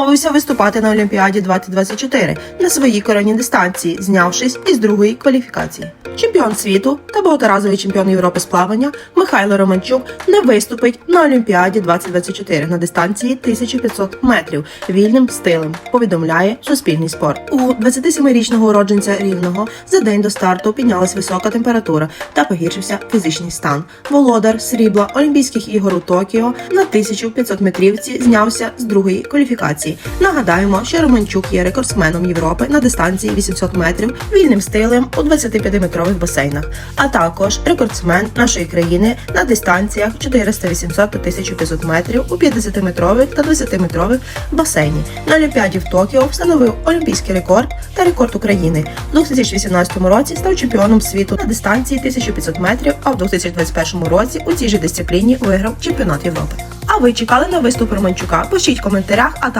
відмовився виступати на Олімпіаді 2024 на своїй коронній дистанції, знявшись із другої кваліфікації. Чемпіон світу та багаторазовий чемпіон Європи з плавання Михайло Романчук не виступить на Олімпіаді 2024 на дистанції 1500 метрів вільним стилем. Повідомляє Суспільний спорт. У 27-річного уродженця рівного за день до старту піднялась висока температура та погіршився фізичний стан. Володар срібла Олімпійських ігор у Токіо на 1500 метрівці знявся з другої кваліфікації. Нагадаємо, що Романчук є рекордсменом Європи на дистанції 800 метрів вільним стилем у 25-метрових басейнах, а також рекордсмен нашої країни на дистанціях 400, 800 та 1500 метрів у 50-метрових та 20-метрових басейні. На Олімпіаді в Токіо встановив олімпійський рекорд та рекорд України. У 2018 році став чемпіоном світу на дистанції 1500 метрів, а в 2021 році у цій же дисципліні виграв чемпіонат Європи. А ви чекали на виступ Романчука? Пишіть в коментарях, а